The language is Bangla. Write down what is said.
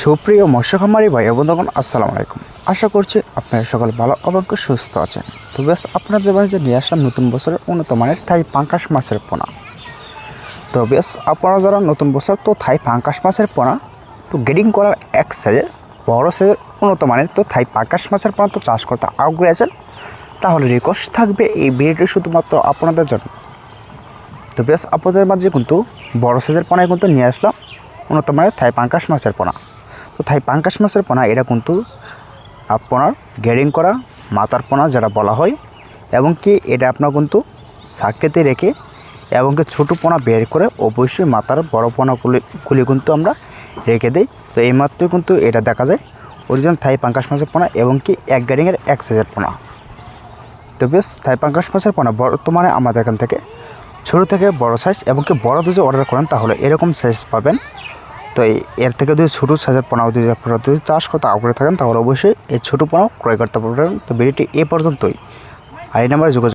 সুপ্রিয় মৎস্য খামারি ভাই বন্ধুগণ, আসসালামু আলাইকুম। আশা করছি আপনারা সকল ভালো এবং সুস্থ আছেন। তো বেশ আপনাদের মাঝে নিয়ে আসলাম নতুন বছরের উন্নত মানের থাই পাঙ্কাশ মাছের পোনা। তো বেশ আপনারা যারা নতুন বছর, তো থাই পাঙ্কাশ মাছের পোনা, তো গ্রেডিং করার এক সাইজের, বড় সাইজের উন্নত মানের, তো থাই পাঙ্কাশ মাছের পোনা তো চাষ করতে আগ্রহী আছেন, তাহলে রিকোয়েস্ট থাকবে এই ভিডিওটি শুধুমাত্র আপনাদের জন্য। তো বেশ আপনাদের মাঝে কিন্তু বড় সাইজের পোনায় কিন্তু নিয়ে আসলাম উন্নত মানের থাই পাঙ্কাশ মাছের পোনা। তো থাই পাঙ্কাশ মাছের পোনা, এটা কিন্তু আপনার গ্যারিং করা, মাথার পোনা যেটা বলা হয়, এবং কি এটা আপনার কিন্তু সাকেতে রেখে এবং কি ছোটো পোনা বের করে অবশ্যই মাথার বড় গুলি কিন্তু আমরা রেখে দিই। তো এই মাত্রই কিন্তু এটা দেখা যায়, অরিজিনাল থাই পাঙ্কাশ মাছের পোনা এবং কি এক গ্যারিংয়ের এক সাইজের পোনা। তো বেশ, থাই পাঙ্কাশ মাছের পোনা বর্তমানে আমাদের এখান থেকে ছোটো থেকে বড় সাইজ এবং কি বড় যদি অর্ডার করেন তাহলে এরকম সাইজ পাবেন। তো এর থেকে যদি ছোটো সাইজের পোনাও যদি আপনারা যদি চাষ করতে আগ্রহী থাকেন, তাহলে অবশ্যই এই ছোটো পোনাও ক্রয় করতে পারবেন। তো ভিডিওটি এ পর্যন্তই। আই নাম্বারে যোগাযোগ